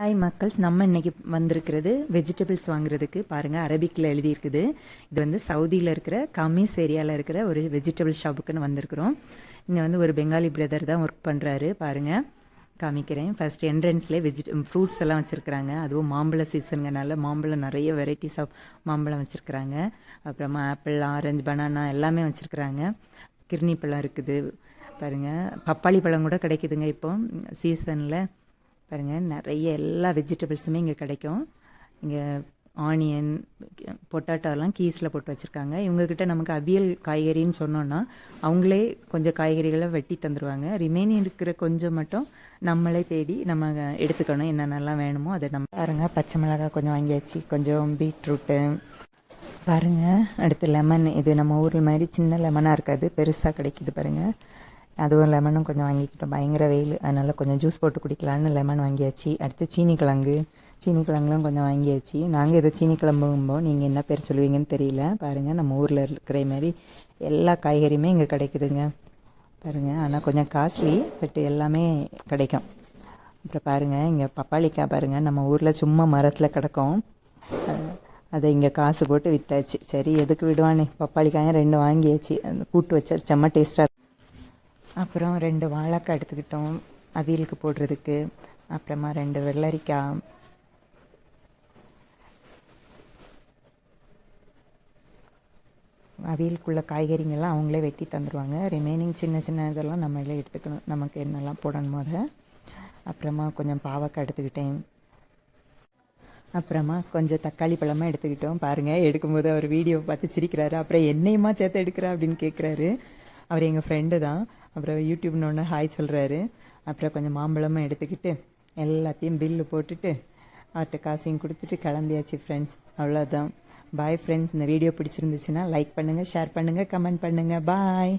Hi மக்கள்ஸ் நம்ம இன்னைக்கு வந்திருக்கிறது வெஜிடபிள்ஸ் வாங்குறதுக்கு. பாருங்கள் அரபிக்கில் எழுதியிருக்குது. இது வந்து சவுதியில் இருக்கிற கமீஸ் ஏரியாவில் இருக்கிற ஒரு வெஜிடபிள் ஷாப்புக்குன்னு வந்திருக்கிறோம். இங்கே வந்து ஒரு பெங்காலி பிரதர் தான் ஒர்க் பண்ணுறாரு பாருங்கள் காமிக்கிறேன். ஃபர்ஸ்ட் என்ட்ரன்ஸ்லேயே வெஜிட ஃப்ரூட்ஸ் எல்லாம் வச்சுருக்குறாங்க. அதுவும் மாம்பழ சீசனுங்கனால மாம்பழம் நிறைய வெரைட்டிஸ் ஆஃப் மாம்பழம் வச்சுருக்குறாங்க. அப்புறமா ஆப்பிள் ஆரஞ்சு பனானா எல்லாமே வச்சுருக்குறாங்க. கிர்னி பழம் இருக்குது. பாருங்கள் பப்பாளி பழம் கூட கிடைக்குதுங்க இப்போ. சீசனில் பாருங்கள் நிறைய எல்லா வெஜிடபிள்ஸுமே இங்கே கிடைக்கும். இங்கே ஆனியன் பொட்டாட்டோலாம் கீஸில் போட்டு வச்சுருக்காங்க. இவங்கக்கிட்ட நமக்கு அவியல் காய்கறின்னு சொன்னோன்னா அவங்களே கொஞ்சம் காய்கறிகளை வெட்டி தந்துடுவாங்க ரிமைனிங் இருக்கிற கொஞ்சம் மட்டும் நம்மளே தேடி நம்ம எடுத்துக்கணும் என்னென்னலாம் வேணுமோ அதை நம்ம பாருங்க பச்சை மிளகாய் கொஞ்சம் வாங்கியாச்சு கொஞ்சம் பீட்ரூட்டு பாருங்கள் அடுத்து லெமன் இது நம்ம ஊரில் மாதிரி சின்ன லெமனாக இருக்காது பெருசாக கிடைக்குது பாருங்கள் அதுவும் லெமனும் கொஞ்சம் வாங்கிக்கிட்டோம். பயங்கர வெயில். அதனால் கொஞ்சம் ஜூஸ் போட்டு குடிக்கலான்னு லெமன் வாங்கியாச்சு. அடுத்து சீனி கிழங்கு. சீனி கிழங்குலாம் கொஞ்சம் வாங்கியாச்சு. நாங்கள் இதை சீனி கிளம்பும்போது நீங்கள் என்ன பேர் சொல்லுவீங்கன்னு தெரியல. பாருங்கள் நம்ம ஊரில் இருக்கிற மாதிரி எல்லா காய்கறியுமே இங்கே கிடைக்குதுங்க. பாருங்கள் ஆனால் கொஞ்சம் காஸ்ட்லி பட் எல்லாமே கிடைக்கும். அப்புறம் பாருங்கள் இங்கே பப்பாளிக்காய் பாருங்கள் நம்ம ஊரில் சும்மா மரத்தில் கிடக்கும். அதை இங்கே காசு போட்டு விற்றாச்சு சரி எதுக்கு விடுவானே? பப்பாளிக்காயும் ரெண்டு வாங்கியாச்சு. அந்த கூட்டு வச்சா செம்ம டேஸ்ட்டாக அப்புறம் ரெண்டு வாழைக்காய் எடுத்துக்கிட்டோம். அவியலுக்கு போடுறதுக்கு. அப்புறமா ரெண்டு வெள்ளரிக்காய். அவியலுக்குள்ள காய்கறிங்கெல்லாம் அவங்களே வெட்டி தந்துடுவாங்க ரிமைனிங் சின்ன சின்ன இதெல்லாம் நம்மளே எடுத்துக்கணும். நமக்கு என்னெல்லாம் போடணுமோ அதை. அப்புறமா கொஞ்சம் பாவக்காய் எடுத்துக்கிட்டேன். அப்புறமா கொஞ்சம் தக்காளி பழமாக எடுத்துக்கிட்டோம். பாருங்கள் எடுக்கும்போது அவர் வீடியோ பார்த்து சிரிக்கிறாரு. அப்புறம் என்னையுமா சேர்த்து எடுக்கிறா அப்படின்னு கேட்குறாரு அவர் எங்கள் ஃப்ரெண்டு தான். அப்புறம் யூடியூப்னு ஒன்று ஹாய் சொல்கிறாரு அப்புறம் கொஞ்சம் மாம்பழமும் எடுத்துக்கிட்டு எல்லாத்தையும் பில்லு போட்டுட்டு அவர்கிட்ட காசையும் கொடுத்துட்டு கிளம்பியாச்சு ஃப்ரெண்ட்ஸ் அவ்வளோதான் பாய் ஃப்ரெண்ட்ஸ் இந்த வீடியோ பிடிச்சிருந்துச்சுன்னா லைக் பண்ணுங்கள் ஷேர் பண்ணுங்கள் கமெண்ட் பண்ணுங்கள் பாய்